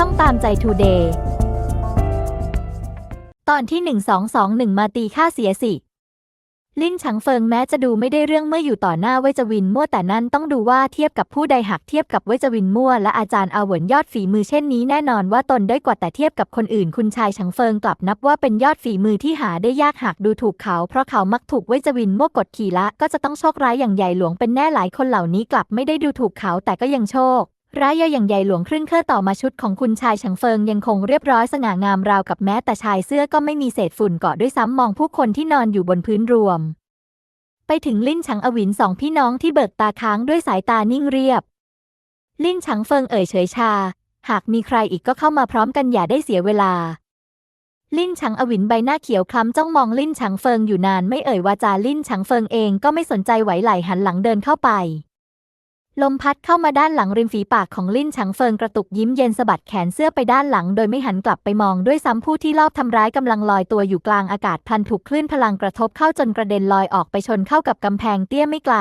ช่องตามใจทูเดย์ตอนที่ 1221 มาตีค่าเสียสิ ลิ้นฉังเฟิงแม้จะดูไม่ได้เรื่องเมื่ออยู่ต่อหน้าเวจวินมั่วแต่นั่นต้องดูว่าเทียบกับผู้ใดหากเทียบกับเวจวินมั่วและอาจารย์อาหวนยอดฝีมือเช่นนี้แน่นอนว่าตนด้อยกว่าแต่เทียบกับคนอื่น คุณชายฉังเฟิงกลับนับว่าเป็นยอดฝีมือที่หาได้ยากหากดูถูกเขา เพราะเขามักถูกเวจวินมั่วกดขี่ละก็จะต้องโชคร้ายอย่างใหญ่หลวงเป็นแน่หลายคนเหล่านี้กลับไม่ได้ดูถูกเขาแต่ก็ยังโชค ร้ายย่อยอย่างใหญ่หลวงครึ่งเครือต่อมาชุดของคุณชายฉังเฟิงยังคงเรียบร้อยสง่างามราวกับแม้แต่ชายเสื้อก็ไม่มีเศษฝุ่นเกาะด้วยซ้ำมองผู้คนที่นอนอยู่บนพื้นรวม ไปถึงลิ้นฉังอวินสองพี่น้องที่เบิกตาค้างด้วยสายตานิ่งเรียบ ลิ้นฉังเฟิงเอ่ยเฉยชา หากมีใครอีกก็เข้ามาพร้อมกันอย่าได้เสียเวลา ลิ้นฉังอวินใบหน้าเขียวคล้ำจ้องมองลิ้นฉังเฟิงอยู่นานไม่เอ่ยวาจาลิ้นฉังเฟิงเองก็ไม่สนใจไหวไหลหันหลังเดินเข้าไป ลมพัดเข้ามาด้านหลังริมฝีปากของลิ้นฉังเฟิงกระตุกยิ้มเย็นสะบัดแขนเสื้อไปด้านหลัง โดยไม่หันกลับไปมองด้วยซ้ำผู้ที่ลอบทำร้ายกำลังลอยตัวอยู่กลางอากาศพลันถูกคลื่นพลังกระทบเข้าจนกระเด็นลอยออกไปชนเข้ากับกำแพงเตี้ยไม่ไกล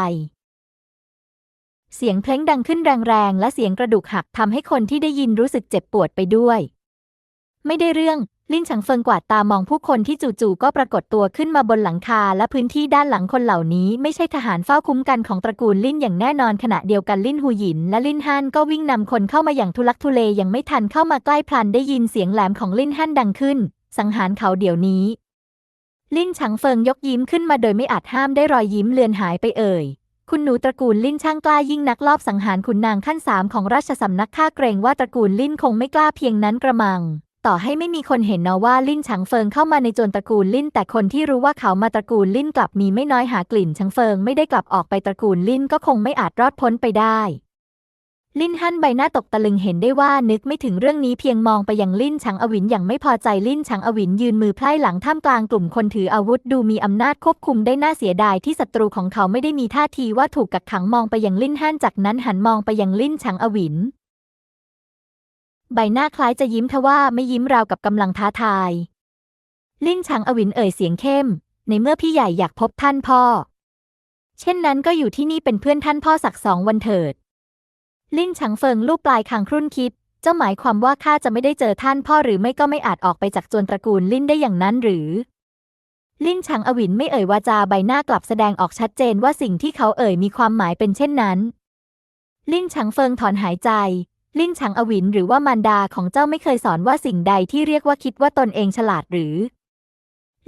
เสียงเพลงดังขึ้นแรงๆและเสียงกระดูกหักทำให้คนที่ได้ยินรู้สึกเจ็บปวดไปด้วย ไม่ได้เรื่อง ลิ้นฉังเฟิงกวาดตามองผู้คนที่จู่ๆก็ปรากฏตัวขึ้นมาบนหลังคา และพื้นที่ด้านหลังคนเหล่านี้ไม่ใช่ทหารเฝ้าคุ้มกันของตระกูลลิ้นอย่างแน่นอนขณะเดียวกันลิ้นหูหยิน และลิ้นฮั่นก็วิ่งนำคนเข้ามาอย่างทุลักทุเลยังไม่ทันเข้ามาใกล้พลันได้ยินเสียงแหลมของลิ้นฮั่นดังขึ้น สังหารเขาเดี๋ยวนี้ ลิ้นฉังเฟิงยกยิ้มขึ้นมาโดยไม่อาจห้ามได้รอยยิ้มเลือนหายไปเอ่ยคุณหนูตระกูลลิ้นช่างกล้ายิ่งนักลอบสังหารขุนนางขั้นสามของราชสำนักข้าเกรงว่าตระกูลลิ้นคงไม่กล้าเพียงนั้นกระมัง ต่อให้ไม่มีคนเห็นนะว่าลิ้นฉังเฟิงเข้ามาในโจรตระกูลลิ้น แต่คนที่รู้ว่าเขามาตระกูลลิ้นกลับมีไม่น้อยหากลิ่นฉังเฟิงไม่ได้กลับออกไปตระกูลลิ้นก็คงไม่อาจรอดพ้นไปได้ลิ้นฮั่นใบหน้าตกตะลึงเห็นได้ว่านึกไม่ถึงเรื่องนี้เพียงมองไปยังลิ้นฉังอวินอย่างไม่พอใจลิ้นฉังอวินยืนมือไพร่หลังท่ามกลางกลุ่มคนถืออาวุธดูมีอำนาจควบคุมได้น่าเสียดายที่ศัตรูของเขาไม่ได้มีท่าทีว่าถูกกักขังมองไปยังลิ้นฮั่นจากนั้นหันมองไปยังลิ้นฉังอวิน ใบหน้าคล้ายจะยิ้มทว่าไม่ยิ้มราวกับกำลังท้าทาย ลิ้นฉังอวินเอ่ยเสียงเข้ม ในเมื่อพี่ใหญ่อยากพบท่านพ่อ เช่นนั้นก็อยู่ที่นี่เป็นเพื่อนท่านพ่อสักสองวันเถิด ลิ้นฉังเฟิงลูบปลายคางครุ่นคิด เจ้าหมายความว่าข้าจะไม่ได้เจอท่านพ่อหรือไม่ก็ไม่อาจออกไปจากจวนตระกูลลิ้นได้อย่างนั้นหรือ ลิ้นฉังอวินไม่เอ่ยวาจาใบหน้ากลับแสดงออกชัดเจนว่าสิ่งที่เขาเอ่ยมีความหมายเป็นเช่นนั้น ลิ้นฉังเฟิงถอนหายใจ ลิ้นฉังอวินหรือว่ามารดาของเจ้าไม่เคยสอนว่าสิ่งใดที่เรียกว่าคิดว่าตนเองฉลาดหรือ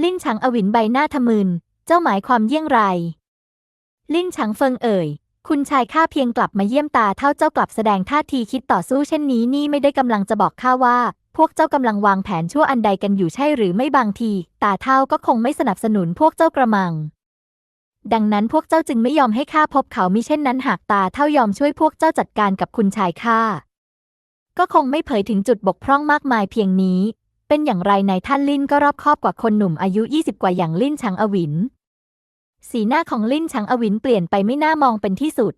ลิ้นฉังอวินใบหน้าทะมึน เจ้าหมายความเยี่ยงไร ลิ้นฉังเฟิงเอ่ย คุณชายข้าเพียงกลับมาเยี่ยมตาเท่าเจ้ากลับแสดงท่าทีคิดต่อสู้เช่นนี้นี่ไม่ได้กำลังจะบอกข้าว่า พวกเจ้ากำลังวางแผนชั่วอันใดกันอยู่ใช่หรือไม่บางที ตาเท่าก็คงไม่สนับสนุนพวกเจ้ากระมังดังนั้นพวกเจ้าจึงไม่ยอมให้ข้าพบเขามิเช่นนั้นหากตาเท่ายอมช่วยพวกเจ้าจัดการกับคุณชายข้า ก็คงไม่เผยถึงจุดบกพร่องมากมายเพียงนี้ เป็นอย่างไรในท่านลิ้นก็รอบคอบกว่าคนหนุ่มอายุ 20 กว่าอย่างลิ้นชังอวิน สีหน้าของลิ้นชังอวินเปลี่ยนไปไม่น่ามองเป็นที่สุด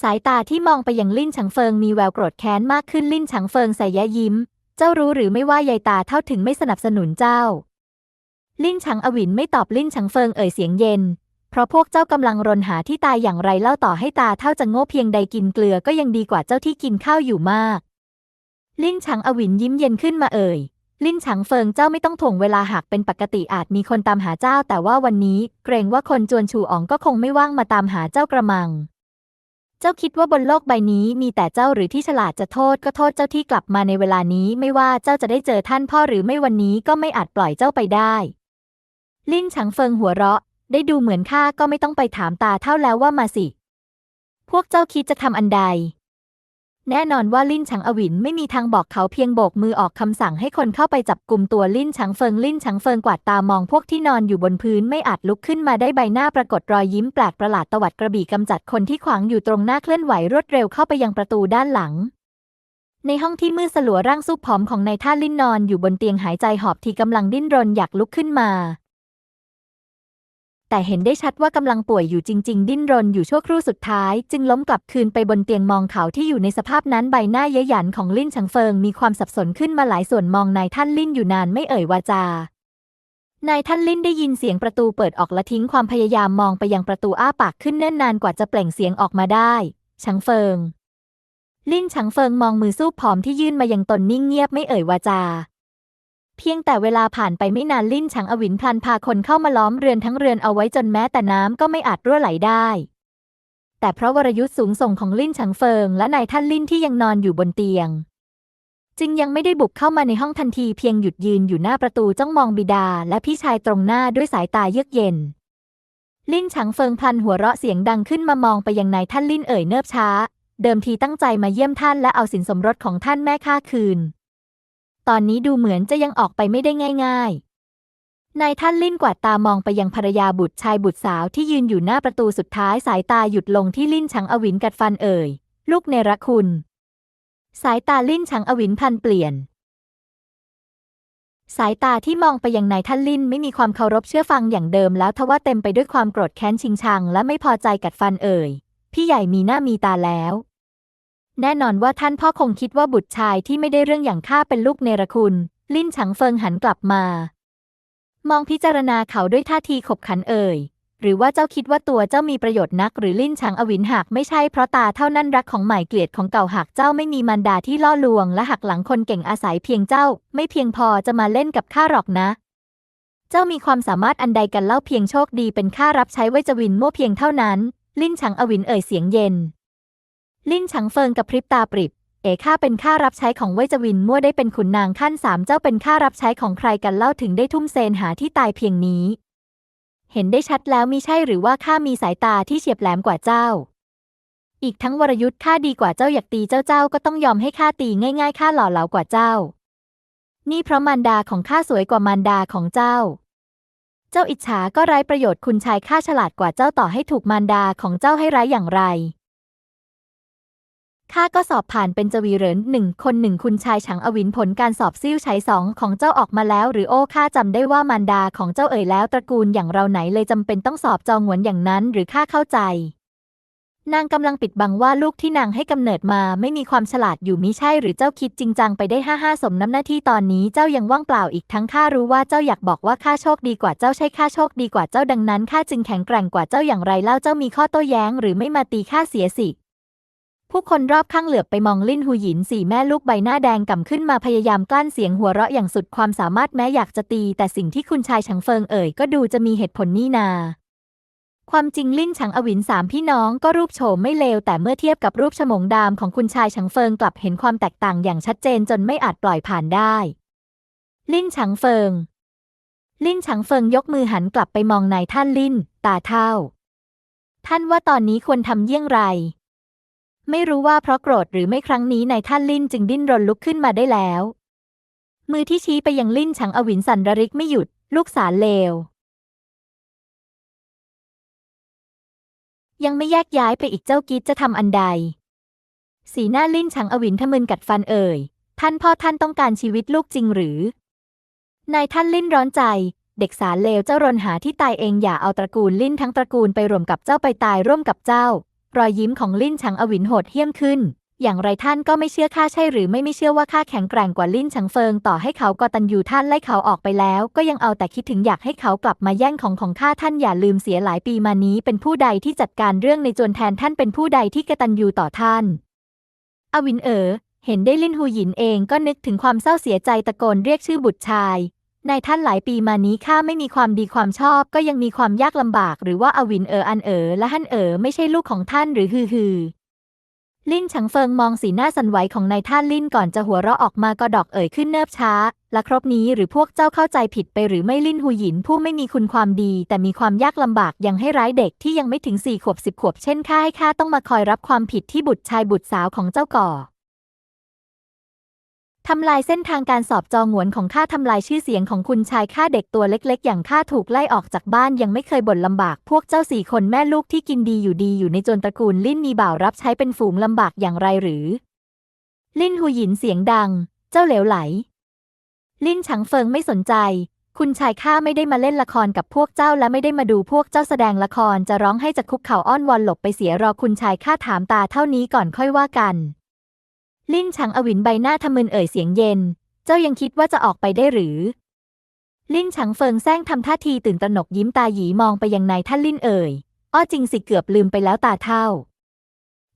สายตาที่มองไปยังลิ้นฉังเฟิงมีแววโกรธแค้นมากขึ้นลิ้นฉังเฟิงใส่แย้ยิ้ม เจ้ารู้หรือไม่ว่ายายตาเท่าถึงไม่สนับสนุนเจ้า ลิ้นฉังอวินไม่ตอบลิ้นฉังเฟิงเอ่ยเสียงเย็น เพราะพวกเจ้ากำลังรนหาที่ตายอย่างไรเล่าต่อให้ตาเท่าจะโง่เพียงใดกินเกลือก็ยังดีกว่าเจ้าที่กินข้าวอยู่มาก ลิ้นฉังอวินยิ้มเย็นขึ้นมาเอ่ย ลิ้นฉังเฟิงเจ้าไม่ต้องถ่วงเวลาหากเป็นปกติอาจมีคนตามหาเจ้า แต่ว่าวันนี้เกรงว่าคนจวนชูอ๋องก็คงไม่ว่างมาตามหาเจ้ากระมัง เจ้าคิดว่าบนโลกใบนี้มีแต่เจ้าหรือที่ฉลาดจะโทษก็โทษเจ้าที่กลับมาในเวลานี้ไม่ว่าเจ้าจะได้เจอท่านพ่อหรือไม่วันนี้ก็ไม่อาจปล่อยเจ้าไปได้ลิ้นฉังเฟิงหัวเราะ ได้ดูเหมือนข้าก็ไม่ต้องไปถามตาเท่าแล้วว่ามาสิ พวกเจ้าคิดจะทำอันใด แน่นอนว่าลิ้นฉังอวินไม่มีทางบอกเขาเพียงโบกมือออกคำสั่งให้คนเข้าไปจับกลุ่มตัวลิ้นฉังเฟิงลิ้นฉังเฟิงกวาดตามองพวกที่นอนอยู่บนพื้นไม่อาจลุกขึ้นมาได้ใบหน้าปรากฏรอยยิ้มแปลกประหลาดตวัดกระบี่กำจัดคนที่ขวางอยู่ตรงหน้าเคลื่อนไหวรวดเร็วเข้าไปยังประตูด้านหลังในห้องที่มืดสลัวร่างซุปผอมของนายท่าลิ้นนอนอยู่บนเตียงหายใจหอบที่กำลังดิ้นรนอยากลุกขึ้นมา แต่เห็นได้ชัดว่ากำลังป่วยอยู่จริง ๆ ดิ้นรนอยู่ชั่วครู่สุดท้าย จึงล้มกลับคืนไปบนเตียงมองเขาที่อยู่ในสภาพนั้นใบหน้าเย้ยหยันของลิ้นฉังเฟิงมีความสับสนขึ้นมาหลายส่วนมองนายท่านลิ้นอยู่นานไม่เอ่ยวาจานายท่านลิ้นได้ยินเสียงประตูเปิดออกและทิ้งความพยายามมองไปยังประตูอ้าปากขึ้นเนิ่นนานกว่าจะเปล่งเสียงออกมาได้ชังเฟิง ลิ้นฉังเฟิงมองมือสู้ผอมที่ยื่นมายังตนนิ่งเงียบไม่เอ่ยวาจา เพียงแต่เวลาผ่านไปไม่นานลิ้นฉังอวินพลันพาคนเข้ามาล้อมเรือนทั้งเรือนเอาไว้จนแม้แต่น้ำก็ไม่อาจรั่วไหลได้ แต่เพราะวรยุทธ์สูงส่งของลิ้นฉังเฟิง และนายท่านลิ้นที่ยังนอนอยู่บนเตียง จึงยังไม่ได้บุกเข้ามาในห้องทันทีเพียงหยุดยืนอยู่หน้าประตูจ้องมองบิดา และพี่ชายตรงหน้าด้วยสายตาเยือกเย็น ลิ้นฉังเฟิงพลันหัวเราะเสียงดังขึ้นมามองไปยังนายท่านลิ้นเอ่ยเนิบช้า เดิมทีตั้งใจมาเยี่ยมท่านและเอาสินสมรสของท่านแม่ค่าคืน ตอนนี้ดูเหมือนจะยังออกไปไม่ได้ง่าย ๆ นายท่านลิ้นกวาดตามองไปยังภรรยาบุตรชายบุตรสาวที่ยืนอยู่หน้าประตูสุดท้ายสายตาหยุดลงที่ลิ้นชังอวินกัดฟันเอ่ย ลูกเนรคุณ สายตาลิ้นชังอวินพันเปลี่ยน สายตาที่มองไปยังนายท่านลิ้นไม่มีความเคารพเชื่อฟังอย่างเดิมแล้วทว่าเต็มไปด้วยความโกรธแค้นชิงชัง และไม่พอใจกัดฟันเอ่ย พี่ใหญ่มีหน้ามีตาแล้ว แน่นอนว่าท่านพ่อคงคิดว่าบุตรชายที่ไม่ได้เรื่องอย่างข้าเป็นลูกเนรคุณ ลิ้นฉังเฟิงหันกลับมา มองพิจารณาเขาด้วยท่าทีขบขันเอ่ย หรือว่าเจ้าคิดว่าตัวเจ้ามีประโยชน์นัก หรือลิ้นฉังอวินหากไม่ใช่เพราะตาเท่านั้นรักของใหม่เกลียดของเก่าหากเจ้าไม่มีมารดาที่ล่อลวง และหักหลังคนเก่งอาศัยเพียงเจ้า ไม่เพียงพอจะมาเล่นกับข้าหรอกนะ เจ้ามีความสามารถอันใดกันเล่าเพียงโชคดีเป็นข้ารับใช้ไว้จวินมั่วเพียงเท่านั้น ลิ้นฉังอวินเอ่ยเสียงเย็น ลิ้นฉังเฟิงกับพริบตาปริบ เอข้าเป็นข้ารับใช้ของเวจวินมั่วได้เป็นขุนนางขั้นสามเจ้าเป็นข้ารับใช้ของใครกันเล่าถึงได้ทุ่มเซนหาที่ตายเพียงนี้ เห็นได้ชัดแล้วมิใช่หรือว่าข้ามีสายตาที่เฉียบแหลมกว่าเจ้า อีกทั้งวรยุทธ์ข้าดีกว่าเจ้าอยากตีเจ้าเจ้าก็ต้องยอมให้ข้าตีง่ายๆข้าหล่อเหลากว่าเจ้า นี่เพราะมารดาของข้าสวยกว่ามารดาของเจ้าเจ้าอิจฉาก็ไร้ประโยชน์คุณชายข้าฉลาดกว่าเจ้าต่อให้ถูกมารดาของเจ้าให้ร้ายอย่างไร ข้าก็สอบผ่านเป็นจวีเหรินหนึ่งคนหนึ่งคุณชายฉังอวินผลการสอบซิ่วใช้สองของเจ้าออกมาแล้ว หรือโอ้ข้าจำได้ว่ามารดาของเจ้าเอ่ยแล้วตระกูลอย่างเราไหนเลยจำเป็นต้องสอบจองหวนอย่างนั้นหรือข้าเข้าใจ นางกำลังปิดบังว่าลูกที่นางให้กำเนิดมาไม่มีความฉลาดอยู่มิใช่ หรือเจ้าคิดจริงจังไปได้ห้าห้าสมน้ำหน้าที่ตอนนี้เจ้ายังว่างเปล่าอีกทั้งข้ารู้ว่าเจ้าอยากบอกว่าข้าโชคดีกว่าเจ้าใช่ข้าโชคดีกว่าเจ้าดังนั้นข้าจึงแข็งแกร่งกว่าเจ้าอย่างไรเล่าเจ้ามีข้อโต้แย้ง หรือไม่มาตีข้าเสียสิ ผู้คนรอบข้างเหลือบไปมองลิ้นหูหยินสี่แม่ลูกใบหน้าแดงก่ำขึ้นมาพยายามกลั้นเสียงหัวเราะอย่างสุดความสามารถแม้อยากจะตี แต่สิ่งที่คุณชายฉังเฟิงเอ่ยก็ดูจะมีเหตุผลนี่นา ความจริงลิ้นฉังอวินสามพี่น้องก็รูปโฉมไม่เลว แต่เมื่อเทียบกับรูปฉมงดามของคุณชายฉังเฟิงกลับเห็นความแตกต่างอย่างชัดเจนจนไม่อาจปล่อยผ่านได้ ลิ้นฉังเฟิง ลิ้นฉังเฟิงยกมือหันกลับไปมองนายท่านลิ้น ตาเท่า ท่านว่าตอนนี้ควรทำเยี่ยงไร ไม่รู้ว่าเพราะโกรธหรือไม่ครั้งนี้นายท่านลิ้นจึงดิ้นรนลุกขึ้นมาได้แล้ว มือที่ชี้ไปยังลิ้นฉังอวินสันระริกไม่หยุด ลูกสารเลว ยังไม่แยกย้ายไปอีกเจ้ากิจจะทำอันใด สีหน้าลิ้นฉังอวินทะมึนกัดฟันเอ่ย ท่านพ่อท่านต้องการชีวิตลูกจริงหรือนายท่านลิ้นร้อนใจเด็กสารเลวเจ้ารนหาที่ตายเองอย่าเอาตระกูลลิ้นทั้งตระกูลไปรวมกับเจ้าไปตายร่วมกับเจ้า รอยยิ้มของลิ้นฉังอวินโหดเหี้ยมขึ้น อย่างไรท่านก็ไม่เชื่อข้าใช่หรือไม่ไม่เชื่อว่าข้าแข็งแกร่งกว่าลิ้นฉังเฟิงต่อให้เขากตันยูท่านไล่เขาออกไปแล้ว ก็ยังเอาแต่คิดถึงอยากให้เขากลับมาแย่งของของข้าท่านอย่าลืมเสียหลายปีมานี้ เป็นผู้ใดที่จัดการเรื่องในจวนแทนท่านเป็นผู้ใดที่กตัญญูต่อท่าน อวินเอ๋อเห็นได้ลิ้นหูหยินเองก็นึกถึงความเศร้าเสียใจตะโกนเรียกชื่อบุตรชาย นายท่านหลายปีมานี้ข้าไม่มีความดีความชอบ ก็ยังมีความยากลำบาก หรือว่าอวินเอออันเออและฮั่นเออไม่ใช่ลูกของท่านหรือฮือฮือลิ้นฉังเฟิงมองสีหน้าสันไหวของนายท่านลิ้นก่อนจะหัวเราะออกมาก็ดอกเอ่ยขึ้นเนิบช้าและครบนี้หรือพวกเจ้าเข้าใจผิดไปหรือไม่ลิ้นหูหยินผู้ไม่มีคุณความดี แต่มีความยากลำบากยังให้ร้ายเด็กที่ยังไม่ถึงสี่ขวบสิบขวบเช่นข้าให้ข้าต้องมาคอยรับความผิดที่บุตรชายบุตรสาวของเจ้าก่อ ทำลายเส้นทางการสอบจองหวนของข้าทำลายชื่อเสียงของคุณชายข้าเด็กตัวเล็กๆ อย่างข้าถูกไล่ออกจากบ้านยังไม่เคยบ่นลำบาก พวกเจ้าสี่คนแม่ลูกที่กินดีอยู่ดีอยู่ในจนตระกูลลิ้นมีบ่าวรับใช้เป็นฝูงลำบากอย่างไรหรือ ลิ้นหูหยินเสียงดัง เจ้าเหลวไหล ลิ้นฉังเฟิงไม่สนใจ คุณชายข้าไม่ได้มาเล่นละครกับพวกเจ้าและไม่ได้มาดูพวกเจ้าแสดงละครจะร้องให้จะคุกเข่าอ้อนวอนหลบไปเสียรอคุณชายข้าถามตาเท่านี้ก่อนค่อยว่ากัน ลิ้นฉังอวินใบหน้าทะมึนเอ่ยเสียงเย็น เจ้ายังคิดว่าจะออกไปได้หรือ ลิ้นฉังเฟิงแซงทำท่าทีตื่นตระหนกยิ้มตาหยีมองไปยังนายท่านลิ้นเอ่ย อ้อจริงสิเกือบลืมไปแล้วตาเท่า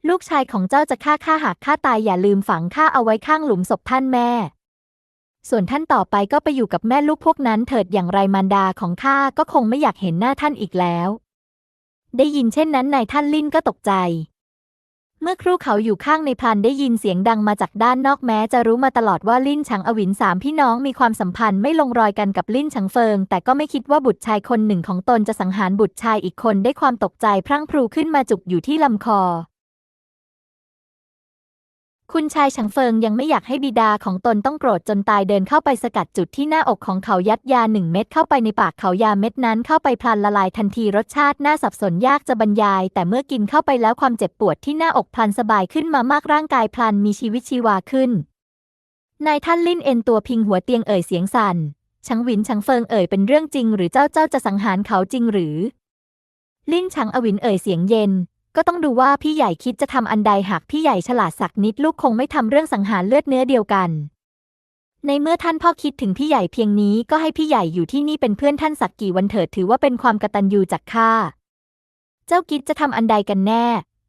ลูกชายของเจ้าจะฆ่าข้าหากข้าตายอย่าลืมฝังข้าเอาไว้ข้างหลุมศพท่านแม่ ส่วนท่านต่อไปก็ไปอยู่กับแม่ลูกพวกนั้นเถิดอย่างไรมารดาของข้าก็คงไม่อยากเห็นหน้าท่านอีกแล้ว ได้ยินเช่นนั้นนายท่านลิ้นก็ตกใจ เมื่อครู่เขาอยู่ข้างในพลันได้ยินเสียงดังมาจากด้านนอกแม้จะรู้มาตลอดว่าลิ้นฉังอวินสามพี่น้องมีความสัมพันธ์ไม่ลงรอยกันกับลิ้นฉังเฟิง แต่ก็ไม่คิดว่าบุตรชายคนหนึ่งของตนจะสังหารบุตรชายอีกคนได้ความตกใจพรั่งพรูขึ้นมาจุกอยู่ที่ลำคอ คุณชายฉังเฟิงยังไม่อยากให้บิดาของตนต้องโกรธจนตายเดินเข้าไปสกัดจุดที่หน้าอกของเขายัดยาหนึ่งเม็ดเข้าไปในปากเขายาเม็ดนั้นเข้าไปพลันละลายทันทีรสชาติน่าสับสนยากจะบรรยาย แต่เมื่อกินเข้าไปแล้วความเจ็บปวดที่หน้าอกพลันสบายขึ้นมามากร่างกายพลันมีชีวิตชีวาขึ้นนายท่านลิ้นเอ็นตัวพิงหัวเตียงเอ่ยเสียงสั่นชังหวินชังเฟิงเอ่ยเป็นเรื่องจริงหรือเจ้าเจ้าจะสังหารเขาจริงหรือ ลิ้นชังอวินเอ่ยเสียงเย็น ก็ต้องดูว่าพี่ใหญ่คิดจะทำอันใดหากพี่ใหญ่ฉลาดสักนิดลูกคงไม่ทำเรื่องสังหารเลือดเนื้อเดียวกัน ในเมื่อท่านพ่อคิดถึงพี่ใหญ่เพียงนี้ก็ให้พี่ใหญ่อยู่ที่นี่เป็นเพื่อนท่านสักกี่วันเถิดถือว่าเป็นความกตัญญูจากข้า เจ้ากิดจะทำอันใดกันแน่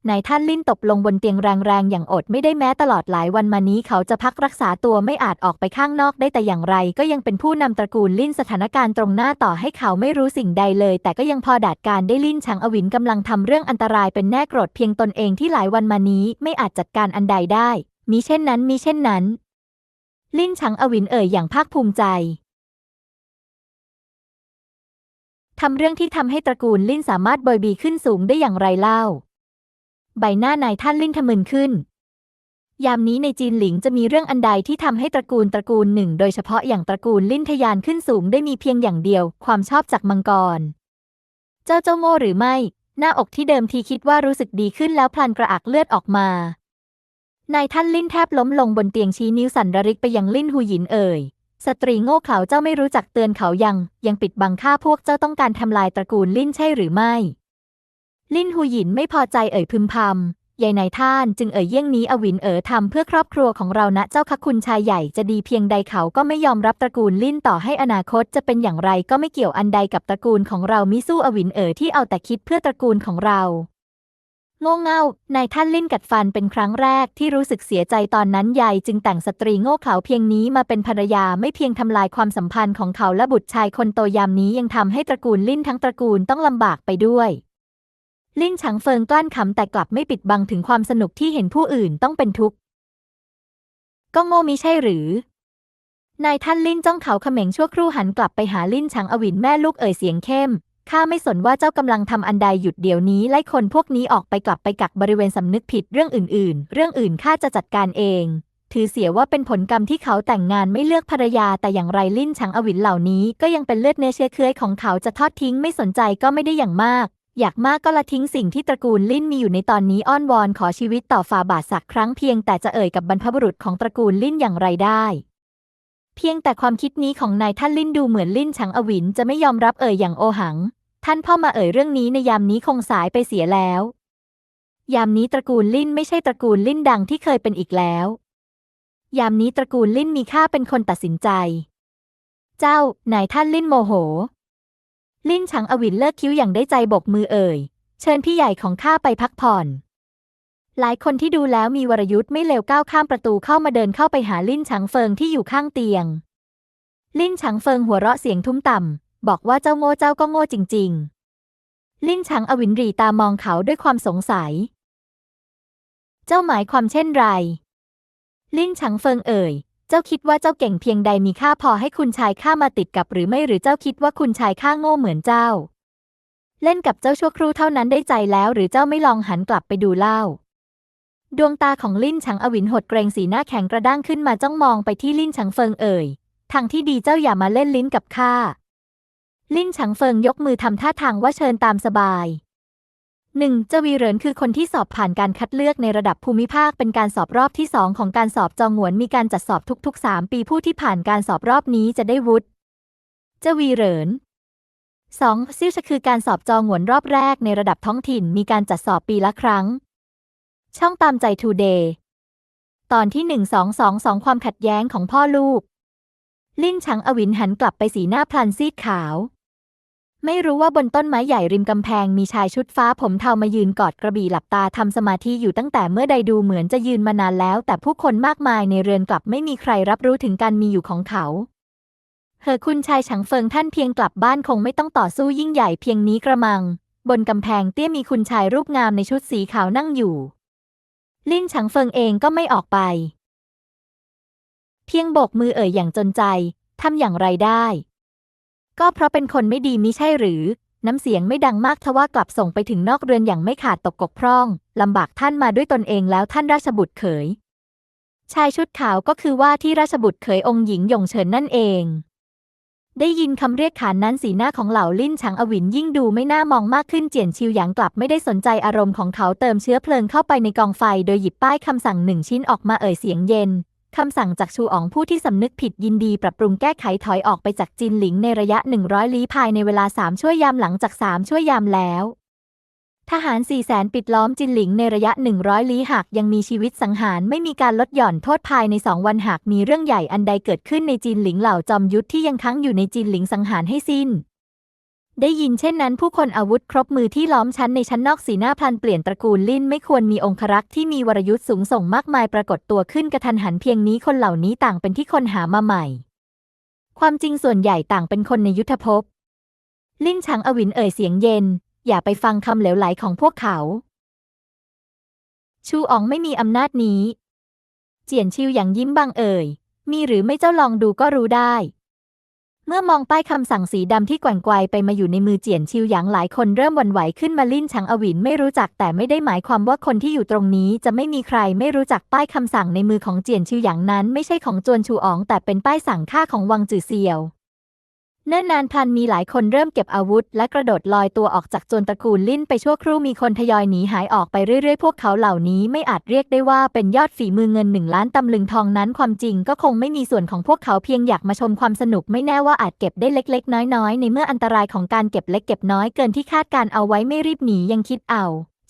นายท่านลิ้นตบลงบนเตียงแรงๆ อย่างอดไม่ได้แม้ตลอดหลายวันมานี้เขาจะพักรักษาตัวไม่อาจออกไปข้างนอกได้แต่อย่างไร ก็ยังเป็นผู้นำตระกูลลิ้นสถานการณ์ตรงหน้าต่อให้เขาไม่รู้สิ่งใดเลย แต่ก็ยังพอดาดการได้ลิ้นชังอวินกำลังทำเรื่องอันตรายเป็นแน่โกรธเพียงตนเองที่หลายวันมานี้ไม่อาจจัดการอันใดได้มีเช่นนั้นมีเช่นนั้น ลิ้นชังอวินเอ่ยอย่างภาคภูมิใจทำเรื่องที่ทำให้ตระกูลลิ้นสามารถบอยบีขึ้นสูงได้อย่างไรเล่า ใบหน้านายท่านลิ้นทะมึนขึ้น ยามนี้ในจีนหลิงจะมีเรื่องอันใดที่ทำให้ตระกูลตระกูลหนึ่ง โดยเฉพาะอย่างตระกูลลิ้นทะยานขึ้นสูงได้มีเพียงอย่างเดียว ความชอบจากมังกร เจ้าเจ้าโง่หรือไม่ หน้าอกที่เดิมทีคิดว่ารู้สึกดีขึ้นแล้วพลันกระอักเลือดออกมานายท่านลิ้นแทบล้มลงบนเตียงชี้นิ้วสั่นระริกไปยังลิ้นหูหยินเอ่ย สตรีโง่เขลาเจ้าไม่รู้จักเตือนเขายัง ยังปิดบังข้าพวกเจ้าต้องการทำลายตระกูลลิ้นใช่หรือไม่ ลิ้นหูหยินไม่พอใจเอ่ยพึมพำยายนายท่านจึงเอ่ยเยี่ยงนี้อวินเอ๋อทำเพื่อครอบครัวของเรานะเจ้าคะคุณชายใหญ่จะดีเพียงใดเขาก็ไม่ยอมรับตระกูลลิ้นต่อให้อนาคตจะเป็นอย่างไรก็ไม่เกี่ยวอันใดกับตระกูลของเรามิสู้อวินเอ๋อที่เอาแต่คิดเพื่อตระกูลของเราโง่เง่านายท่านลิ้นกัดฟันเป็นครั้งแรกที่รู้สึกเสียใจตอนนั้นยายจึงแต่งสตรีโง่เขลาเพียงนี้มาเป็นภรรยาไม่เพียงทำลายความสัมพันธ์ของเขาและบุตรชายคนโตยามนี้ยังทำให้ตระกูลลิ้นทั้งตระกูลต้องลำบากไปด้วย ลิ้นฉังเฟิงกลั้นขำแต่กลับไม่ปิดบังถึงความสนุกที่เห็นผู้อื่นต้องเป็นทุกข์ก็โง่มิใช่หรือ นายท่านลิ้นจ้องเขาเขม็งชั่วครู่หันกลับไปหาลิ้นฉังอวินแม่ลูกเอ่ยเสียงเข้มข้าไม่สนว่าเจ้ากำลังทำอันใดหยุดเดี๋ยวนี้ไล่คนพวกนี้ออกไปกลับไปกักบริเวณสำนึกผิดเรื่องอื่น ๆ เรื่องอื่นข้าจะจัดการเอง ถือเสียว่าเป็นผลกรรมที่เขาแต่งงานไม่เลือกภรรยาแต่อย่างไรลิ้นฉังอวินเหล่านี้ ก็ยังเป็นเลือดเนื้อเชื้อเคื้อยของเขาจะทอดทิ้งไม่สนใจก็ไม่ได้อย่างมาก อยากมากก็ละทิ้งสิ่งที่ตระกูลลิ้นมีอยู่ในตอนนี้อ้อนวอนขอชีวิตต่อฝ่าบาทสักครั้งเพียงแต่จะเอ่ยกับบรรพบุรุษของตระกูลลิ้นอย่างไรได้ เพียงแต่ความคิดนี้ของนายท่านลิ้นดูเหมือนลิ้นฉังอวินจะไม่ยอมรับเอ่ยอย่างโอหัง ท่านพ่อมาเอ่ยเรื่องนี้ในยามนี้คงสายไปเสียแล้ว ยามนี้ตระกูลลิ้นไม่ใช่ตระกูลลิ้นดังที่เคยเป็นอีกแล้ว ยามนี้ตระกูลลิ้นมีค่าเป็นคนตัดสินใจ เจ้านายท่านลิ้นโมโห ลิ้นฉังอวินเลิกคิ้วอย่างได้ใจบกมือเอ่ย เชิญพี่ใหญ่ของข้าไปพักผ่อน หลายคนที่ดูแล้วมีวรยุทธ์ไม่เลวก้าวข้ามประตูเข้ามาเดินเข้าไปหาลิ้นฉังเฟิงที่อยู่ข้างเตียง ลิ้นฉังเฟิงหัวเราะเสียงทุ้มต่ำ บอกว่าเจ้าโง่เจ้าก็โง่จริง ๆ ลิ้นฉังอวินรีตามองเขาด้วยความสงสัย เจ้าหมายความเช่นไร ลิ้นฉังเฟิงเอ่ย จ้าคิดว่าเจ้าเก่งเพียงใดมีค่าพอให้คุณชายข้ามาติดกับหรือไม่หรือเจ้าคิดว่าคุณชายข้าโง่เหมือนเจ้า เล่นกับเจ้าชั่วครู่เท่านั้นได้ใจแล้วหรือเจ้าไม่ลองหันกลับไปดูเล่า ดวงตาของลิ้นฉังอวินหดเกรงสีหน้าแข็งกระด้างขึ้นมาจ้องมองไปที่ลิ้นฉังเฟิงเอ่ยทางที่ดีเจ้าอย่ามาเล่นลิ้นกับข้าลิ้นฉังเฟิงยกมือทำท่าทางว่าเชิญตามสบาย หนึ่งเจวีเหรินคือคนที่สอบผ่านการคัดเลือกในระดับภูมิภาคเป็นการสอบรอบที่สองของการสอบจองหวนมีการจัดสอบทุก ๆ 3 ปีผู้ที่ผ่านการสอบรอบนี้จะได้วุฒิเจวีเหริน 2. ซิ่วชคือการสอบจองหวนรอบแรกในระดับท้องถิ่นมีการจัดสอบปีละครั้ง ช่องตามใจทูเดย์ตอนที่ 1222 ความขัดแย้งของพ่อลูก ลิ้นชังอวินหันกลับไปสีหน้าพลันซีดขาว ไม่รู้ว่าบนต้นไม้ใหญ่ริมกำแพงมีชายชุดฟ้าผมเทามายืนกอดกระบี่หลับตาทำสมาธิอยู่ตั้งแต่เมื่อใดดูเหมือนจะยืนมานานแล้ว แต่ผู้คนมากมายในเรือนกลับไม่มีใครรับรู้ถึงการมีอยู่ของเขาเหอคุณชายฉังเฟิงท่านเพียงกลับบ้านคงไม่ต้องต่อสู้ยิ่งใหญ่เพียงนี้กระมัง บนกำแพงเตี้ยมีคุณชายรูปงามในชุดสีขาวนั่งอยู่ ลิ้นฉังเฟิงเองก็ไม่ออกไป เพียงโบกมือเอ่ยอย่างจนใจทำอย่างไรได้ ก็เพราะเป็นคนไม่ดีมิใช่หรือ น้ำเสียงไม่ดังมากทว่ากลับส่งไปถึงนอกเรือนอย่างไม่ขาดตกกกพร่องลำบากท่านมาด้วยตนเองแล้วท่านราชบุตรเขย ชายชุดขาวก็คือว่าที่ราชบุตรเขยองค์หญิงยงเฉินนั่นเอง ได้ยินคำเรียกขานนั้นสีหน้าของเหล่าลิ้นฉางอวินยิ่งดูไม่น่ามองมากขึ้นเจียนชิวหยางกลับไม่ได้สนใจอารมณ์ของเขาเติมเชื้อเพลิงเข้าไปในกองไฟ โดยหยิบป้ายคำสั่งหนึ่งชิ้นออกมาเอ่ยเสียงเย็น คำสั่งจากชูอ๋องผู้ที่สำนึกผิดยินดีปรับปรุงแก้ไขถอยออกไปจากจินหลิงในระยะ 100 ลี้ภายในเวลา 3 ชั่วยามหลังจาก 3 ชั่วยามแล้ว ทหาร4แสนปิดล้อมจินหลิงในระยะ 100 ลี้หากยังมีชีวิตสังหารไม่มีการลดหย่อนโทษภายใน 2 วันหากมีเรื่องใหญ่อันใดเกิดขึ้นในจีนหลิงเหล่าจอมยุทธที่ยังค้างอยู่ในจีนหลิงสังหารให้สิ้น ได้ยินเช่นนั้นผู้คนอาวุธครบมือที่ล้อมชั้นในชั้นนอกสีหน้าพลันเปลี่ยนตระกูลลิ้นไม่ควรมีองครักษ์ที่มีวรยุทธ์สูงส่งมากมายปรากฏตัวขึ้นกระทันหันเพียงนี้คนเหล่านี้ต่างเป็นที่คนหามาใหม่ ความจริงส่วนใหญ่ต่างเป็นคนในยุทธภพ ลิ้นชังอวินเอ่ยเสียงเย็น อย่าไปฟังคำเหลวไหลของพวกเขา ชูอ๋องไม่มีอำนาจนี้ เจียนชิวอย่างยิ้มบางเอ่ยมีหรือไม่เจ้าลองดูก็รู้ได้ เมื่อมองป้ายคำสั่งสีดำที่แกว่งไกวไปมาอยู่ในมือเจียนชิวหยางหลายคนเริ่มวันไหวขึ้นมาลิ้นชังอวินไม่รู้จักแต่ไม่ได้หมายความว่าคนที่อยู่ตรงนี้จะไม่มีใครไม่รู้จักป้ายคำสั่งในมือของเจียนชิวหยางนั้น ไม่ใช่ของจวนชูอ๋องแต่เป็นป้ายสั่งฆ่าของวังจือเซียว เนิ่นนานพันมีหลายคนเริ่มเก็บอาวุธ และกระโดดลอยตัวออกจากโจรตระกูลลิ้นไปชั่วครู่มีคนทยอยหนีหายออกไปเรื่อยๆ พวกเขาเหล่านี้ไม่อาจเรียกได้ว่าเป็นยอดฝีมือเงินหนึ่งล้านตำลึงทองนั้นความจริงก็คงไม่มีส่วนของพวกเขาเพียงอยากมาชมความสนุกไม่แน่ว่าอาจเก็บได้เล็ก ๆ น้อยๆ ในเมื่ออันตรายของการเก็บเล็กเก็บน้อยเกินที่คาดการเอาไว้ไม่รีบหนียังคิดเอา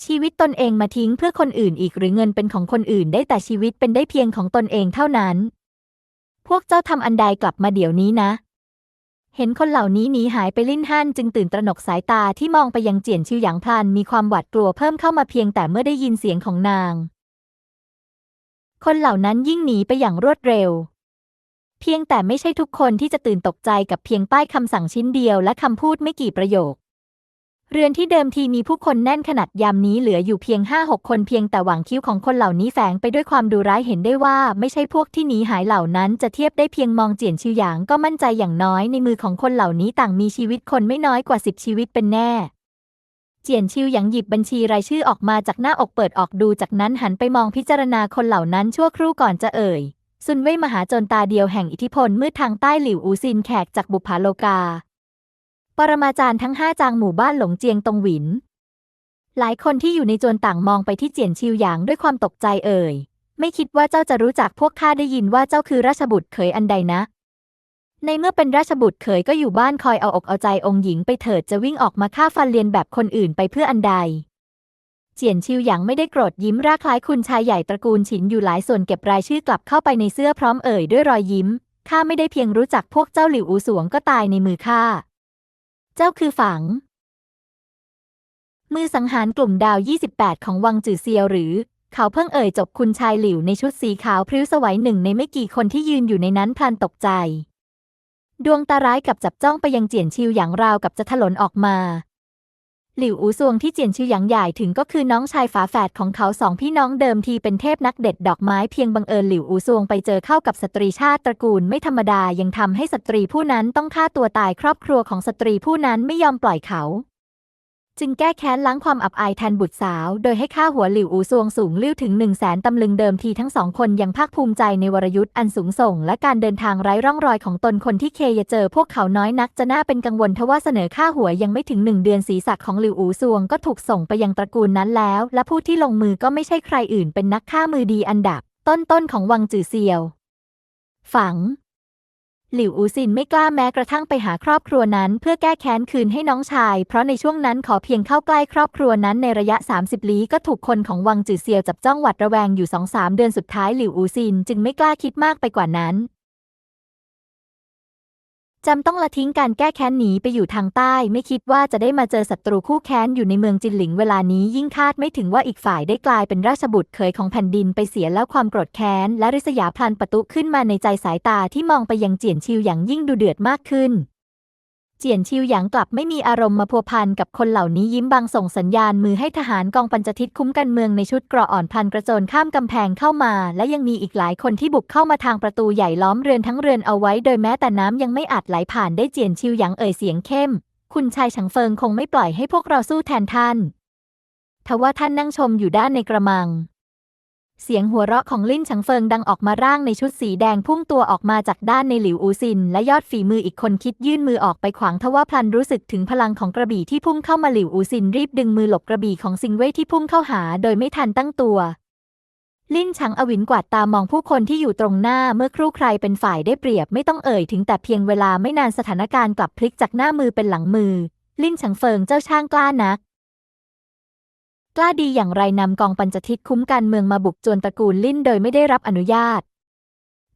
ชีวิตตนเองมาทิ้งเพื่อคนอื่นอีกหรือเงินเป็นของคนอื่นได้แต่ชีวิตเป็นได้เพียงของตนเองเท่านั้น พวกเจ้าทำอันใดกลับมาเดี๋ยวนี้นะ เห็นคนเหล่านี้หนีหายไปลิ้นฮั่นจึงตื่นตระหนกสายตาที่มองไปยังเจียนชิวหยางพลันมีความหวาดกลัวเพิ่มเข้ามาเพียงแต่เมื่อได้ยินเสียงของนาง คนเหล่านั้นยิ่งหนีไปอย่างรวดเร็ว เพียงแต่ไม่ใช่ทุกคนที่จะตื่นตกใจกับเพียงป้ายคำสั่งชิ้นเดียวและคำพูดไม่กี่ประโยค เรือนที่เดิมทีมีผู้คนแน่นขนาดยามนี้เหลืออยู่เพียงห้าหกคนเพียงแต่หวังคิ้วของคนเหล่านี้แฝงไปด้วยความดูร้ายเห็นได้ว่า ไม่ใช่พวกที่หนีหายเหล่านั้นจะเทียบได้เพียงมองเจียนชิวหยางก็มั่นใจอย่างน้อยในมือของคนเหล่านี้ต่างมีชีวิตคนไม่น้อยกว่าสิบชีวิตเป็นแน่ เจียนชิวหยางหยิบบัญชีรายชื่อออกมาจากหน้าอกเปิดออกดูจากนั้นหันไปมองพิจารณาคนเหล่านั้นชั่วครู่ก่อนจะเอ่ยซุนเว่ยมหาจรตาเดียวแห่งอิทธิพลมืดทางใต้หลิวอูซินแขกจากบุพาโลกา ปรมาจารย์ทั้งห้าจางหมู่บ้านหลงเจียงตงหวิน หลายคนที่อยู่ในจวนต่างมองไปที่เจียนชิวหยางด้วยความตกใจเอ่ย ไม่คิดว่าเจ้าจะรู้จักพวกข้าได้ยินว่าเจ้าคือราชบุตรเขยอันใดนะ ในเมื่อเป็นราชบุตรเขยก็อยู่บ้านคอยเอาอกเอาใจองค์หญิงไปเถิดจะวิ่งออกมาฆ่าฟันเลียนแบบคนอื่นไปเพื่ออันใด เจียนชิวหยางไม่ได้โกรธยิ้มร่าคล้ายคุณชายใหญ่ตระกูลฉินอยู่หลายส่วนเก็บรายชื่อกลับเข้าไปในเสื้อพร้อมเอ่ยด้วยรอยยิ้มข้าไม่ได้เพียงรู้จักพวกเจ้าหลิวอูสวงก็ตายในมือข้า เจ้าคือฝัง มือสังหารกลุ่มดาว 28 ของวังจือเซียวหรือ เขาเพิ่งเอ่ยจบคุณชายหลิวในชุดสีขาวพริ้วสวัยหนึ่งในไม่กี่คนที่ยืนอยู่ในนั้นพลันตกใจ ดวงตาร้ายกับจับจ้องไปยังเจียนชิวอย่างราวกับจะถลนออกมา หลิวอูซวงที่เจียนชื่อหยางใหญ่ถึงก็คือน้องชายฝาแฝดของเขาสองพี่น้องเดิมทีเป็นเทพนักเด็ดดอกไม้เพียงบังเอิญหลิวอูซวงไปเจอเข้ากับสตรีชาติตระกูลไม่ธรรมดายังทำให้สตรีผู้นั้นต้องฆ่าตัวตายครอบครัวของสตรีผู้นั้นไม่ยอมปล่อยเขา จึงแก้แค้นล้างความอับอายแทนบุตรสาว โดยให้ค่าหัวหลิวอูซวงสูงลิ้วถึงหนึ่งแสนตำลึงเดิมทีทั้งสองคนยังภาคภูมิใจในวรยุทธ์อันสูงส่ง และการเดินทางไร้ร่องรอยของตนคนที่เคยเจอพวกเขาน้อยนักจะน่าเป็นกังวลทว่าเสนอค่าหัวยังไม่ถึงหนึ่งเดือนศีรษะของหลิวอูซวงก็ถูกส่งไปยังตระกูลนั้นแล้ว และผู้ที่ลงมือก็ไม่ใช่ใครอื่นเป็นนักฆ่ามือดีอันดับ ต้นๆของวังจือเซียว ฝัง หลิวอูซินไม่กล้าแม้กระทั่งไปหาครอบครัวนั้น เพื่อแก้แค้นคืนให้น้องชาย เพราะในช่วงนั้นขอเพียงเข้าใกล้ครอบครัวนั้นในระยะ 30 ลี้ก็ถูกคนของวังจือเซียวจับจ้องหวัดระแวงอยู่สองสามเดือนสุดท้ายหลิวอูซิน จึงไม่กล้าคิดมากไปกว่านั้น จำต้องละทิ้งการแก้แค้นหนีไปอยู่ทางใต้ ไม่คิดว่าจะได้มาเจอศัตรูคู่แค้นอยู่ในเมืองจินหลิงเวลานี้ยิ่งคาดไม่ถึงว่าอีกฝ่ายได้กลายเป็นราชบุตรเคยของแผ่นดินไปเสียแล้วความโกรธแค้นและริษยาพลันประตุขึ้นมาในใจสายตาที่มองไปยังเจียนชิวอย่างยิ่งดูเดือดมากขึ้น เจียนชิวหยางกลับไม่มีอารมณ์มาพัวพันกับคนเหล่านี้ยิ้มบางส่งสัญญาณมือให้ทหารกองปัญจทิศคุ้มกันเมืองในชุดเกราะอ่อนพันกระโจนข้ามกำแพงเข้ามา และยังมีอีกหลายคนที่บุกเข้ามาทางประตูใหญ่ล้อมเรือนทั้งเรือนเอาไว้ โดยแม้แต่น้ำยังไม่อาจไหลผ่านได้เจียนชิวหยางเอ่ยเสียงเข้ม คุณชายฉังเฟิงคงไม่ปล่อยให้พวกเราสู้แทนท่านทว่าท่านนั่งชมอยู่ด้านในกระมัง เสียงหัวเราะของลิ่นฉังเฟิงดังออกมาร่างในชุดสีแดงพุ่งตัวออกมาจากด้านในหลิวอูซิน และยอดฝีมืออีกคนคิดยื่นมือออกไปขวางทว่าพลันรู้สึกถึงพลังของกระบี่ที่พุ่งเข้ามาหลิวอูซินรีบดึงมือหลบกระบี่ของซิงเว่ยที่พุ่งเข้าหาโดยไม่ทันตั้งตัวลิ่นฉังอวินกวาดตามองผู้คนที่อยู่ตรงหน้าเมื่อครู่ใครเป็นฝ่ายได้เปรียบไม่ต้องเอ่ยถึงแต่เพียงเวลาไม่นานสถานการณ์กลับพลิกจากหน้ามือเป็นหลังมือ ลิ่นฉังเฟิงเจ้าช่างกล้านัก กล้าดีอย่างไรนำกองปัญจทิศคุ้มกันเมืองมาบุกจวนตระกูลลิ่นโดยไม่ได้รับอนุญาต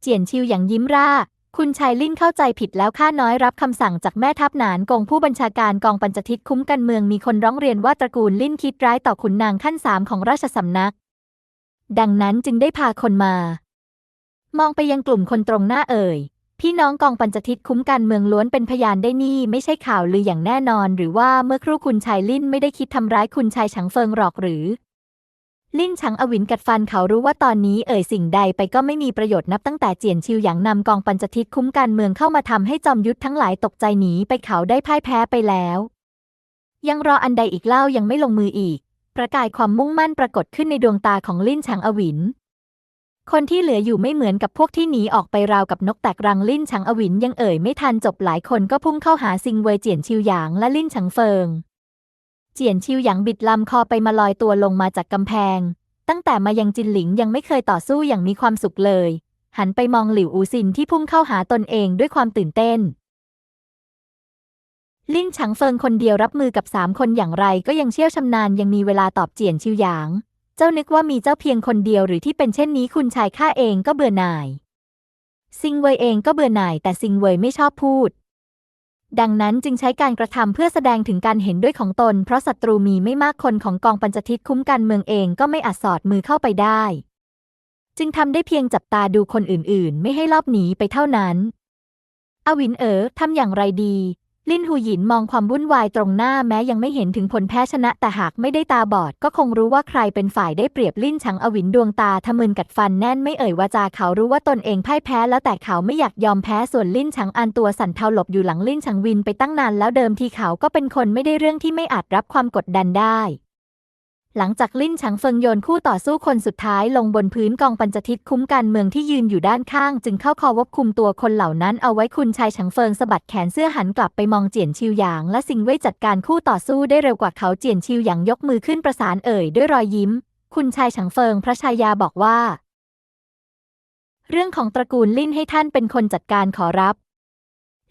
เจียนชิวอย่างยิ้มร่า คุณชายลิ่นเข้าใจผิดแล้วข้าน้อยรับคำสั่งจากแม่ทัพหนานกองผู้บัญชาการกองปัญจทิศคุ้มกันเมืองมีคนร้องเรียนว่าตระกูลลิ่นคิดร้ายต่อขุนนางขั้นสามของราชสำนัก ดังนั้นจึงได้พาคนมา มองไปยังกลุ่มคนตรงหน้าเอ่ย พี่น้องกองปัญจทิศคุ้มกันเมืองล้วนเป็นพยานได้นี่ ไม่ใช่ข่าวลืออย่างแน่นอน หรือว่าเมื่อครู่คุณชายลิ่นไม่ได้คิดทำร้ายคุณชายฉังเฟิงหรอกหรือ ลิ่นฉังอวินกัดฟันเขารู้ว่าตอนนี้เอ่ยสิ่งใดไปก็ไม่มีประโยชน์นับตั้งแต่เจียนชิวหยางนำกองปัญจทิศคุ้มกันเมืองเข้ามาทำให้จอมยุทธทั้งหลายตกใจหนีไปเขาได้พ่ายแพ้ไปแล้ว ยังรออันใดอีกเล่ายังไม่ลงมืออีก ประกายความมุ่งมั่นปรากฏขึ้นในดวงตาของลิ่นฉังอวิน คนที่เหลืออยู่ไม่เหมือนกับพวกที่หนีออกไปราวกับนกแตกรังลิ่นฉังอวินยังเอ่ยไม่ทันจบหลายคนก็พุ่งเข้าหาซิงเวยเจียนชิวหยางและลิ่นฉังเฟิง เจียนชิวหยางบิดลำคอไปมาลอยตัวลงมาจากกำแพง ตั้งแต่มายังจินหลิงยังไม่เคยต่อสู้อย่างมีความสุขเลย หันไปมองหลิวอูซินที่พุ่งเข้าหาตนเองด้วยความตื่นเต้น ลิ่นฉังเฟิงคนเดียวรับมือกับสามคนอย่างไรก็ยังเชี่ยวชำนาญยังมีเวลาตอบเจียนชิวหยาง จ้านึกว่ามีเจ้าเพียงคนเดียวหรือที่เป็นเช่นนี้คุณชายข้าเองก็เบื่อหน่าย ซิงเวยเองก็เบื่อหน่าย แต่ซิงเวยไม่ชอบพูด ดังนั้นจึงใช้การกระทำเพื่อแสดงถึงการเห็นด้วยของตน เพราะศัตรูมีไม่มากคนของกองปัญจทิศคุ้มกันเมืองเองก็ไม่อาจสอดมือเข้าไปได้ จึงทำได้เพียงจับตาดูคนอื่นๆ ไม่ให้ลอบหนีไปเท่านั้นอวินเอ๋อทำอย่างไรดี ลินหูหยินมองความวุ่นวายตรงหน้าแม้ยังไม่เห็นถึงผลแพ้ชนะ แต่หากไม่ได้ตาบอด ก็คงรู้ว่าใครเป็นฝ่ายได้เปรียบลินชังอวินดวงตาทะมึนกัดฟันแน่นไม่เอ่ยวาจาเขารู้ว่าตนเองพ่ายแพ้แล้วแต่เขาไม่อยากยอมแพ้ส่วนลินชังอันตัวสั่นเทาหลบอยู่หลังลินชังวินไปตั้งนานแล้วเดิมทีเขาก็เป็นคนไม่ได้เรื่องที่ไม่อาจรับความกดดันได้ หลังจากลิ่นฉังเฟิงโยนคู่ต่อสู้คนสุดท้ายลงบนพื้นกองปัญจทิศคุ้มกันเมืองที่ยืนอยู่ด้านข้าง จึงเข้าคอวบคุมตัวคนเหล่านั้นเอาไว้คุณชายฉังเฟิงสะบัดแขนเสื้อหันกลับไปมองเจียนชิวหยาง และสิงเว่ยจัดการคู่ต่อสู้ได้เร็วกว่าเขาเจียนชิวหยางยกมือขึ้นประสานเอ่ยด้วยรอยยิ้ม คุณชายฉังเฟิงพระชายาบอกว่า เรื่องของตระกูลลิ่นให้ท่านเป็นคนจัดการขอรับ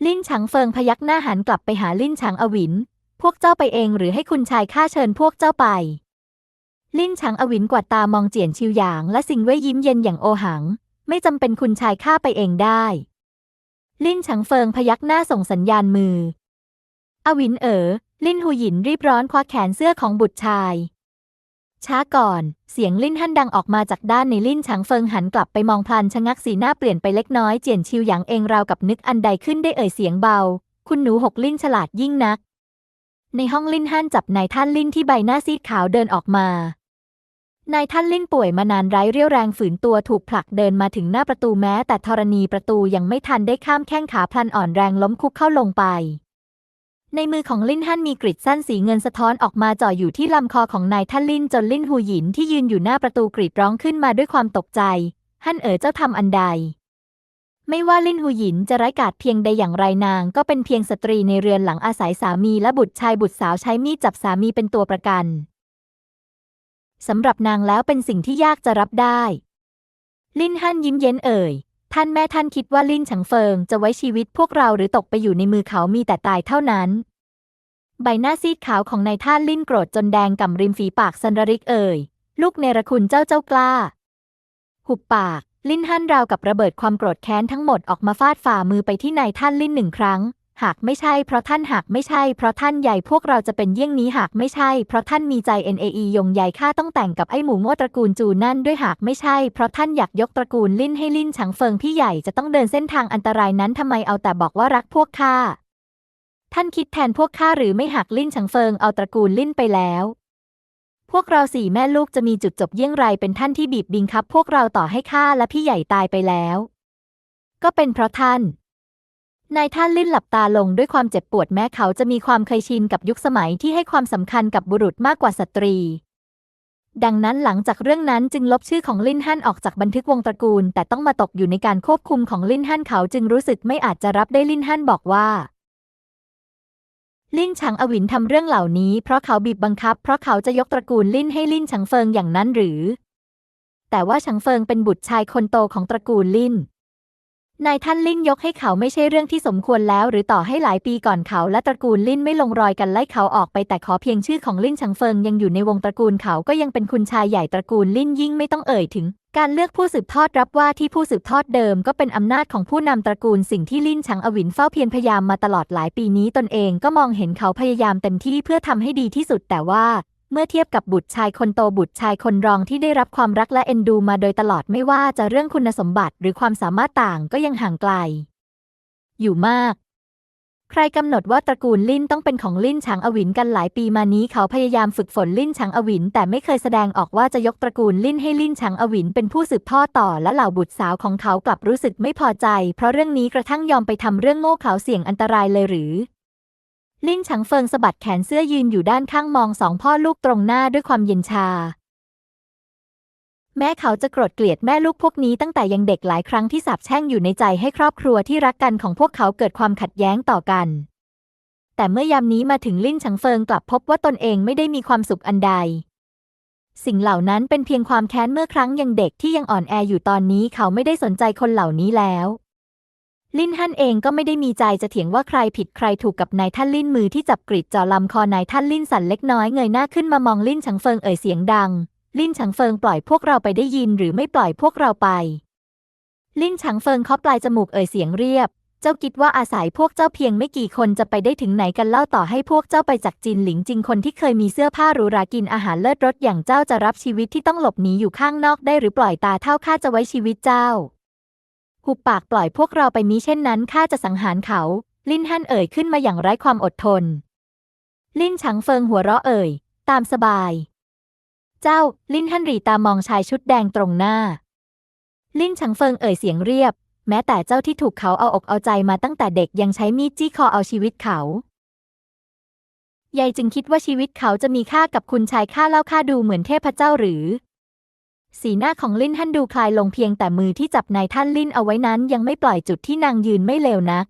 ลิ่นฉังเฟิงพยักหน้าหันกลับไปหาลิ่นฉังอวินพวกเจ้าไปเองหรือให้คุณชายข้าเชิญพวกเจ้าไป ลิ่นฉังอวินกวาดตามองเจียนชิวหยาง และสิงเว่ยยิ้มเย็นอย่างโอหัง ไม่จำเป็นคุณชายข้าไปเองได้ ลิ่นฉังเฟิงพยักหน้าส่งสัญญาณมือ อวินเอ๋อลิ่นหูหยินรีบร้อนคว้าแขนเสื้อของบุตรชาย ช้าก่อน เสียงลิ่นฮั่นดังออกมาจากด้านในลิ่นฉังเฟิงหันกลับไปมองพลันชะงักสีหน้าเปลี่ยนไปเล็กน้อยเจียนชิวหยางเองราวกับนึกอันใดขึ้นได้เอ่ยเสียงเบา คุณหนูหกลิ่นฉลาดยิ่งนัก ในห้องลิ่นฮั่นจับนายท่านลิ่นที่ใบหน้าซีดขาวเดินออกมา นายท่านลิ่นป่วยมานานไร้เรี่ยวแรงฝืนตัวถูกผลักเดินมาถึงหน้าประตูแม้ แต่ธรณีประตูยังไม่ทันได้ข้ามแข้งขาพลันอ่อนแรงล้มคุกเข้าลงไป ในมือของลิ่นฮั่นมีกริดสั้นสีเงินสะท้อนออกมาจ่ออยู่ที่ลำคอของนายท่านลิ่นจนลิ่นหูหยินที่ยืนอยู่หน้าประตูกรีดร้องขึ้นมาด้วยความตกใจ ฮั่นเอ๋อเจ้าทำอันใด ไม่ว่าลิ่นหูหยินจะไร้กาจเพียงใดอย่างไรนาง ก็เป็นเพียงสตรีในเรือนหลังอาศัยสามีและบุตรชายบุตรสาวใช้มีดจับสามีเป็นตัวประกัน สำหรับนางแล้วเป็นสิ่งที่ยากจะรับได้ ลินฮั่นยิ้มเย็นเอ่ย ท่านแม่ท่านคิดว่าลินฉังเฟิงจะไว้ชีวิตพวกเราหรือตกไปอยู่ในมือเขามีแต่ตายเท่านั้น ใบหน้าซีดขาวของนายท่านลินโกรธจนแดงก่ำริมฝีปากสันระริกเอ่ย ลูกเนรคุณเจ้าเจ้ากล้า หุบปาก ลินฮั่นราวกับระเบิดความโกรธแค้นทั้งหมดออกมาฟาดฝ่ามือไปที่นายท่านลินหนึ่งครั้ง หากไม่ใช่เพราะท่านหากไม่ใช่เพราะท่านใหญ่พวกเราจะเป็นเยี่ยงนี้หากไม่ใช่เพราะท่านมีใจ NAE ยงใหญ่ข้าต้องแต่งกับไอ้หมูโง่ตระกูลจูนั่นด้วยหากไม่ใช่เพราะท่านอยากยกตระกูลลิ้นให้ลิ้นฉางเฟิงพี่ใหญ่จะต้องเดินเส้นทางอันตรายนั้นทำไมเอาแต่บอกว่ารักพวกข้าท่านคิดแทนพวกข้าหรือไม่หักลิ้นฉางเฟิงเอาตระกูลลิ้นไปแล้วพวกเราสี่แม่ลูกจะมีจุดจบเยี่ยงไรเป็นท่านที่บีบบิงคับ พวกเราต่อให้ข้าและพี่ใหญ่ตายไปแล้ว ก็เป็นเพราะท่าน นายท่านลิ้นหลับตาลงด้วยความเจ็บปวดแม้เขาจะมีความเคยชินกับยุคสมัยที่ให้ความสำคัญกับบุรุษมากกว่าสตรี ดังนั้นหลังจากเรื่องนั้นจึงลบชื่อของลินฮั่นออกจากบันทึกวงตระกูล แต่ต้องมาตกอยู่ในการควบคุมของลินฮั่นเขาจึงรู้สึกไม่อาจจะรับได้ลินฮั่นบอกว่าลินชังอวินทำเรื่องเหล่านี้เพราะเขาบีบบังคับ เพราะเขาจะยกตระกูลลินให้ลินชังเฟิงอย่างนั้นหรือ แต่ว่าชังเฟิงเป็นบุตรชายคนโตของตระกูลลิน นายท่านลินยกให้เขาไม่ใช่เรื่องที่สมควรแล้ว หรือต่อให้หลายปีก่อนเขาและตระกูลลินไม่ลงรอยกันไล่เขาออกไปแต่ขอเพียงชื่อของลินชังเฟิงยังอยู่ในวงตระกูลเขาก็ยังเป็นคุณชายใหญ่ตระกูลลินยิ่งไม่ต้องเอ่ยถึง การเลือกผู้สืบทอดรับว่าที่ผู้สืบทอดเดิมก็เป็นอำนาจของผู้นำตระกูลสิ่งที่ลินชังอวินเฝ้าเพียรพยายามมาตลอดหลายปีนี้ตนเองก็มองเห็นเขาพยายามเต็มที่เพื่อทำให้ดีที่สุดแต่ว่า เมื่อเทียบกับบุตรชายคนโตบุตรชายคนรองที่ได้รับความรักและเอ็นดูมาโดยตลอดไม่ว่าจะเรื่องคุณสมบัติหรือความสามารถต่างก็ยังห่างไกล อยู่มาก ใครกำหนดว่าตระกูลลิ่นต้องเป็นของลิ่นฉางอวินกันหลายปีมานี้เขาพยายามฝึกฝนลิ่นฉางอวิน แต่ไม่เคยแสดงออกว่าจะยกตระกูลลิ่นให้ลิ่นฉางอวินเป็นผู้สืบทอดต่อและเหล่าบุตรสาวของเขากลับรู้สึกไม่พอใจ เพราะเรื่องนี้กระทั่งยอมไปทำเรื่องโง่เขาเสี่ยงอันตรายเลยหรือ ลิ่นฉางเฟิงสะบัดแขนเสื้อยืนอยู่ด้านข้างมองสองพ่อลูกตรงหน้าด้วยความเย็นชา แม้เขาจะโกรธเกลียดแม่ลูกพวกนี้ตั้งแต่ยังเด็กหลายครั้งที่สาบแช่งอยู่ในใจให้ครอบครัวที่รักกันของพวกเขาเกิดความขัดแย้งต่อกัน แต่เมื่อยามนี้มาถึงลิ่นชังเฟิงกลับพบว่าตนเองไม่ได้มีความสุขอันใด สิ่งเหล่านั้นเป็นเพียงความแค้นเมื่อครั้งยังเด็กที่ยังอ่อนแออยู่ตอนนี้เขาไม่ได้สนใจคนเหล่านี้แล้ว ลินฮั่นเองก็ไม่ได้มีใจจะเถียงว่าใครผิดใครถูกกับนายท่านลินมือที่จับกริดจ่อลำคอนายท่านลินสั่นเล็กน้อยเงยหน้าขึ้นมามองลินชังเฟิงเอ่ยเสียงดัง ลินฉังเฟิงปล่อยพวกเราไปได้ยินหรือไม่ปล่อยพวกเราไป ลินฉังเฟิงเคาะปลายจมูกเอ่ยเสียงเรียบ เจ้าคิดว่าอาศัยพวกเจ้าเพียงไม่กี่คนจะไปได้ถึงไหนกันเล่าต่อให้พวกเจ้าไปจากจินหลิงจริงคนที่เคยมีเสื้อผ้าหรูหรากินอาหารเลิศรสอย่างเจ้าจะรับชีวิตที่ต้องหลบหนีอยู่ข้างนอกได้หรือปล่อยตาเท่าข้าจะไว้ชีวิตเจ้า หุบปากปล่อยพวกเราไปมิเช่นนั้นข้าจะสังหารเขา ลินฮั่นเอ่ยขึ้นมาอย่างไร้ความอดทน ลินฉังเฟิงหัวเราะเอ่ย ตามสบาย เจ้า ลินฮันรีตามองชายชุดแดงตรงหน้า ลินชังเฟิงเอ่ยเสียงเรียบ แม้แต่เจ้าที่ถูกเขาเอาอกเอาใจมาตั้งแต่เด็กยังใช้มีดจี้คอเอาชีวิตเขายายจึงคิดว่าชีวิตเขาจะมีค่ากับคุณชายข้าเล่าข้าดูเหมือนเทพเจ้าหรือ สีหน้าของลินฮันดูคลายลงเพียงแต่มือที่จับนายท่านลินเอาไว้นั้นยังไม่ปล่อยจุดที่นางยืนไม่เลวนัก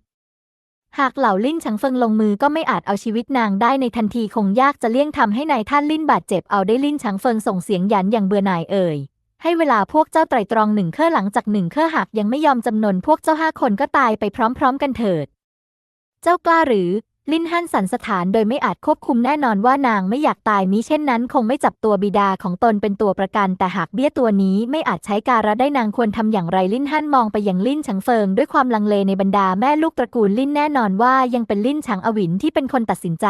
หากเหล่าลินชังเฟิงลงมือก็ไม่อาจเอาชีวิตนางได้ในทันทีคงยากจะเลี่ยงทำให้นายท่านลินบาดเจ็บเอาได้ลินชังเฟิงส่งเสียงหยันอย่างเบื่อหน่ายเอ่ยให้เวลาพวกเจ้าไตรตรองหนึ่งเครื่อหลังจากหนึ่งเครื่อหากยังไม่ยอมจำนนพวกเจ้าห้าคนก็ตายไปพร้อมๆกันเถิด เจ้ากล้าหรือลินฮั่นสันสถานโดยไม่อาจควบคุมแน่นอนว่านางไม่อยากตายมิเช่นนั้นคงไม่จับตัวบิดาของตนเป็นตัวประกัน แต่หากเบี้ยตัวนี้ไม่อาจใช้การะได้นางควรทำอย่างไรลินฮั่นมองไปยังลินฉังเฟิง ด้วยความลังเลในบรรดาแม่ลูกตระกูลลินแน่นอนว่ายังเป็นลินฉังอวินที่เป็นคนตัดสินใจ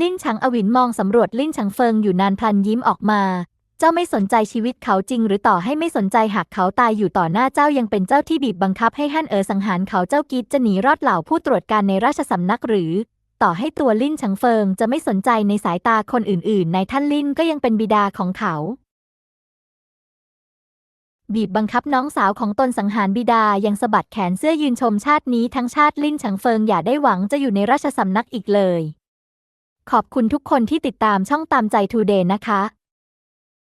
ลินฉังอวินมองสำรวจลินฉังเฟิงอยู่นานพลันยิ้มออกมา เจ้าไม่สนใจชีวิตเขาจริง หรือต่อให้ไม่สนใจหากเขาตายอยู่ต่อหน้าเจ้ายังเป็นเจ้าที่บีบบังคับให้ฮั่นเอ๋อสังหารเขาเจ้ากิดจะหนีรอดเหล่าผู้ตรวจการในราชสำนักหรือ ต่อให้ตัวลิ่นชังเฟิงจะไม่สนใจในสายตาคนอื่นๆ ในท่านลิ่นก็ยังเป็นบิดาของเขา บีบบังคับน้องสาวของตนสังหารบิดายังสะบัดแขนเสื้อยืนชมชาตินี้ทั้งชาติลิ่นชังเฟิงอย่าได้หวังจะอยู่ในราชสำนักอีกเลย ขอบคุณทุกคนที่ติดตามช่องตามใจทูเดย์นะคะ